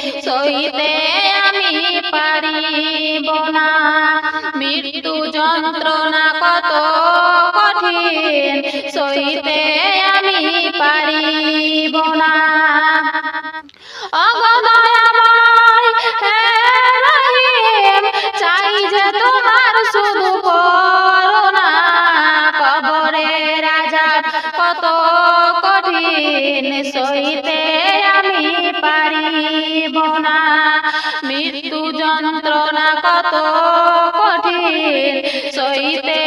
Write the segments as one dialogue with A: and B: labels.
A: সইতে আমি পারিব না। মৃত্যু যন্ত্রণা কত কঠিন সইতে আমি পারিব না। চাই তোমার শুধু করুণা। কবরে কত কঠিন সইতে পারিব না। মৃত্যু যন্ত্রণা কত কঠিন সইতে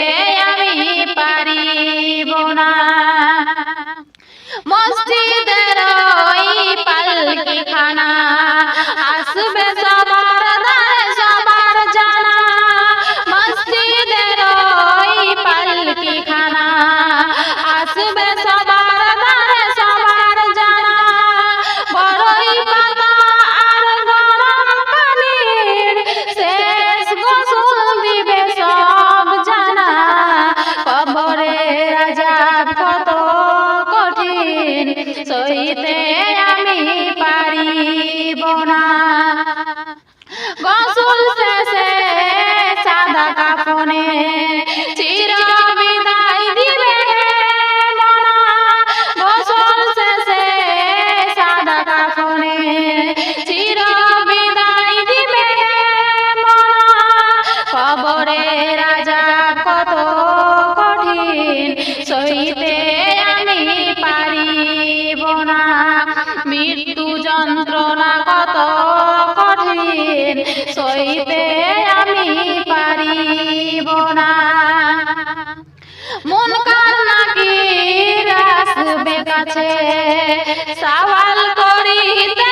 A: আমি পারিব না। মসজিদের পালকি খানা সইতে যন্ত্রণা কত কঠিন সইতে আমি পারিব না। মন কার নাকি আসবে কাছে সওয়াল করিতে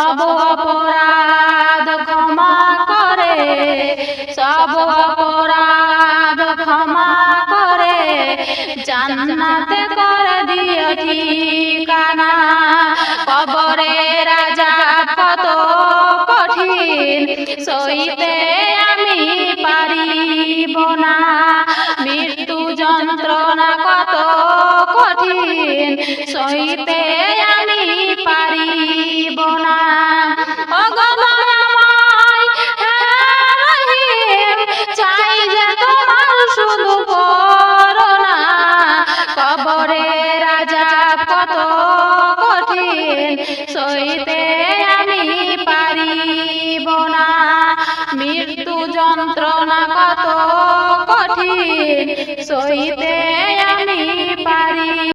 A: সব অপরাধ ক্ষমা করে, সব অপরাধ ক্ষমা করে, জান্নাতে করে দিও ঠিকানা, কবরে রাজা কত কঠিন সইতে আমি পারিব না। মৃত্যু যন্ত্রণা কত কঠিন সইতে আমি পারিব না। സ്വൈതയാമേ